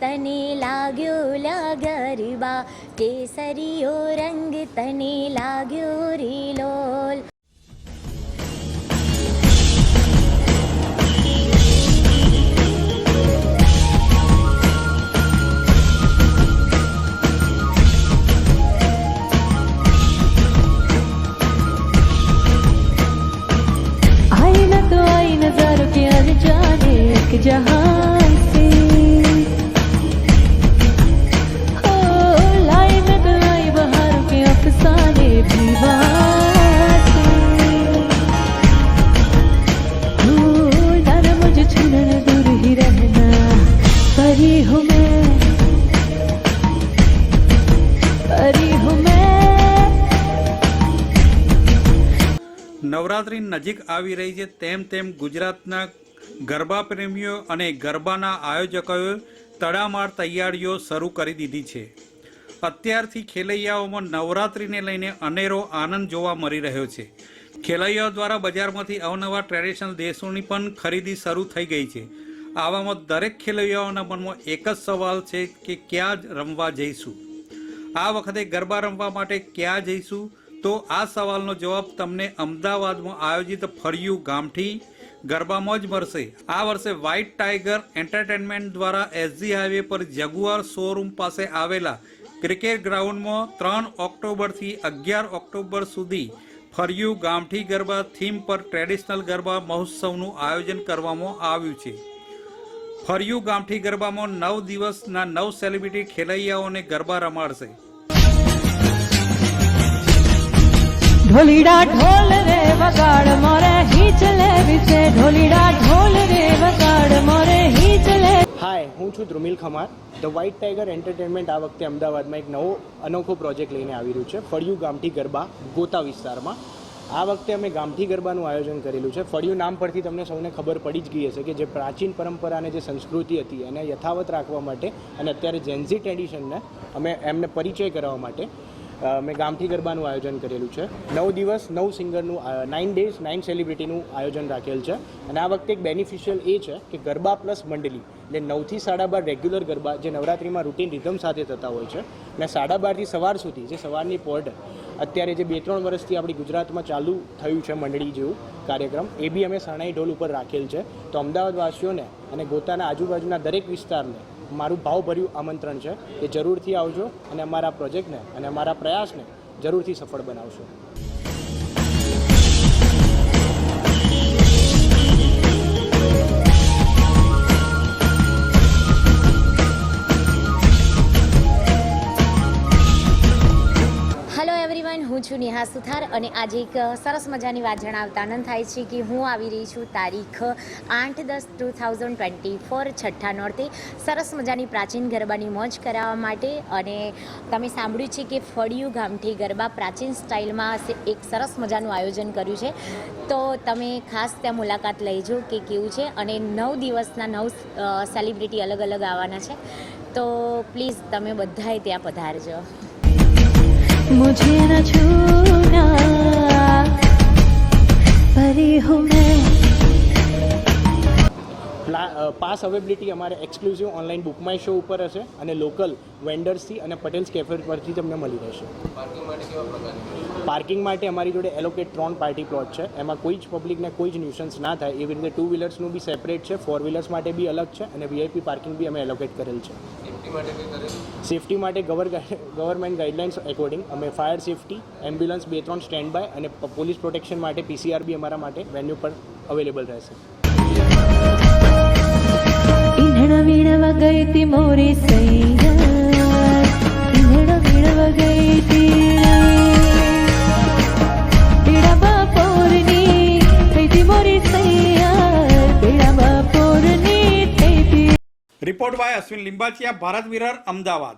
તને લાગ્યો લા ગરબા કેસરીયો રંગ તને લાગ્યો રે લોલ आए न तो आई नजर के अनजाने एक जहां નવરાત્રિ નજીક આવી રહી છે, તેમ તેમ ગુજરાતના ગરબા પ્રેમીઓ અને ગરબાના આયોજકોએ તડામાર તૈયારીઓ શરૂ કરી દીધી છે. અત્યારથી ખેલૈયાઓમાં નવરાત્રીને લઈને અનેરો આનંદ જોવા મળી રહ્યો છે. ખેલૈયાઓ દ્વારા બજારમાંથી અવનવા ટ્રેડિશનલ દેશોની પણ ખરીદી શરૂ થઈ ગઈ છે. આવામાં દરેક ખેલૈયાઓના મનમાં એક જ સવાલ છે કે ક્યાં રમવા જઈશું? આ વખતે ગરબા રમવા માટે ક્યાં જઈશું? તો આ સવાલનો જવાબ તમને અમદાવાદમાં આયોજિત ફર્યું ગામઠી ગરબામાં જ મળશે. આ વર્ષે વ્હાઇટ ટાઈગર એન્ટરટેનમેન્ટ દ્વારા એસજી હાઈવે પર જગુઆર શોરૂમ પાસે આવેલા ક્રિકેટ ગ્રાઉન્ડમાં ત્રણ ઓક્ટોબરથી અગિયાર ઓક્ટોબર સુધી ફર્યું ગામઠી ગરબા થીમ પર ટ્રેડિશનલ ગરબા મહોત્સવનું આયોજન કરવામાં આવ્યું છે. ફર્યું ગામઠી ગરબામાં નવ દિવસના નવ સેલિબ્રિટી ખેલૈયાઓને ગરબા રમાડશે. ઢોલીડા ઢોલ રે, વગાડ મોરે હિચલે વિશે. ઢોલીડા ઢોલ રે, વગાડ મોરે હિચલે હાય હું છું Dhrumil Khamar. The white tiger entertainment આ વખતે અમદાવાદમાં એક નવો અનોખો પ્રોજેક્ટ લઈને આવી રહ્યું છે. ફળિયું ગામઠી ગરબા ગોતા વિસ્તારમાં. આ વખતે અમે ગામઠી ગરબાનું આયોજન કરેલું છે. ફળિયું નામ પરથી તમને સૌને ખબર પડી જ ગઈ હશે કે જે પ્રાચીન પરંપરા અને જે સંસ્કૃતિ હતી એને યથાવત રાખવા માટે અને અત્યારે જેન્ઝી ટ્રેડિશનને અમે એમને પરિચય કરાવવા માટે મેં ગામઠી ગરબાનું આયોજન કરેલું છે. નવ દિવસ, નવ સિંગરનું નાઇન ડેઝ નાઇન સેલિબ્રિટીનું આયોજન રાખેલ છે. અને આ વખતે એક બેનિફિશિયલ એ છે કે ગરબા પ્લસ મંડળી એટલે નવથી સાડા બાર રેગ્યુલર ગરબા, જે નવરાત્રિમાં રૂટીન રિધમ સાથે થતા હોય છે. અને સાડા બારથી સવાર સુધી, જે સવારની પોર્ટ અત્યારે જે બે ત્રણ વર્ષથી આપણી ગુજરાતમાં ચાલુ થયું છે મંડળી જેવું કાર્યક્રમ, એ બી અમે શરણાઈ ઢોલ ઉપર રાખેલ છે. તો અમદાવાદવાસીઓને અને ગોતાના આજુબાજુના દરેક વિસ્તારને મારું ભાવભર્યું આમંત્રણ છે કે જરૂરથી આવજો અને અમારા પ્રોજેક્ટને અને અમારા પ્રયાસને જરૂરથી સફળ બનાવશો. હું છું નેહા સુથાર અને આજે એક સરસ મજાની વાત જણાવતા આનંદ થાય છે કે હું આવી રહી છું તારીખ આઠ દસ ટુ થાઉઝન્ડ ટ્વેન્ટી ફોર છઠ્ઠા નોર્તે. સરસ મજાની પ્રાચીન ગરબાની મોજ કરાવવા માટે અને તમે સાંભળ્યું છે કે ફળિયું ગામઠી ગરબા પ્રાચીન સ્ટાઇલમાં એક સરસ મજાનું આયોજન કર્યું છે. તો તમે ખાસ ત્યાં મુલાકાત લઈજો કે કેવું છે અને નવ દિવસના નવ સેલિબ્રિટી અલગ અલગ આવવાના છે. તો પ્લીઝ તમે બધાએ ત્યાં પધારજો. मुझे न छूना परी हूँ मैं પાસ અવેબિલિટી અમારે exclusive online Book My Show ઉપર હશે અને લોકલ વેન્ડર્સથી અને પટેલ્સ કેફે પરથી તમને મળી રહેશે. પાર્કિંગ માટે અમારી જોડે એલોકેટ ત્રણ પાર્ટી પ્લોટ છે. એમાં કોઈ જ પબ્લિકને કોઈ જ ન્યુસન્સ ના થાય. એવી રીતે ટુ વ્હીલર્સનું બી સેપરેટ છે ફોર વ્હીલર્સ માટે બી અલગ છે અને વીઆઈપી પાર્કિંગ બી અમે એલોકેટ કરેલ છે. સેફટી માટે ગવર ગવર્મેન્ટ ગાઈડલાઇન્સ એકોર્ડિંગ અમે ફાયર સેફટી એમ્બ્યુલન્સ બે ત્રણ સ્ટેન્ડ બાય અને પોલીસ પ્રોટેક્શન માટે પીસીઆર બી અમારા માટે વેન્યુ પર અવેલેબલ રહેશે. ઈંધણ વીણવા ગઈ તી મોરી સૈયા ઈંધણ વીણવા ગઈ તી પીડા બપોરની થઈ તી મોરી સૈયા પીડા બપોરની થઈ તી રિપોર્ટ બાય અશ્વિન લિંબાચિયા ભારત વિરર અમદાવાદ.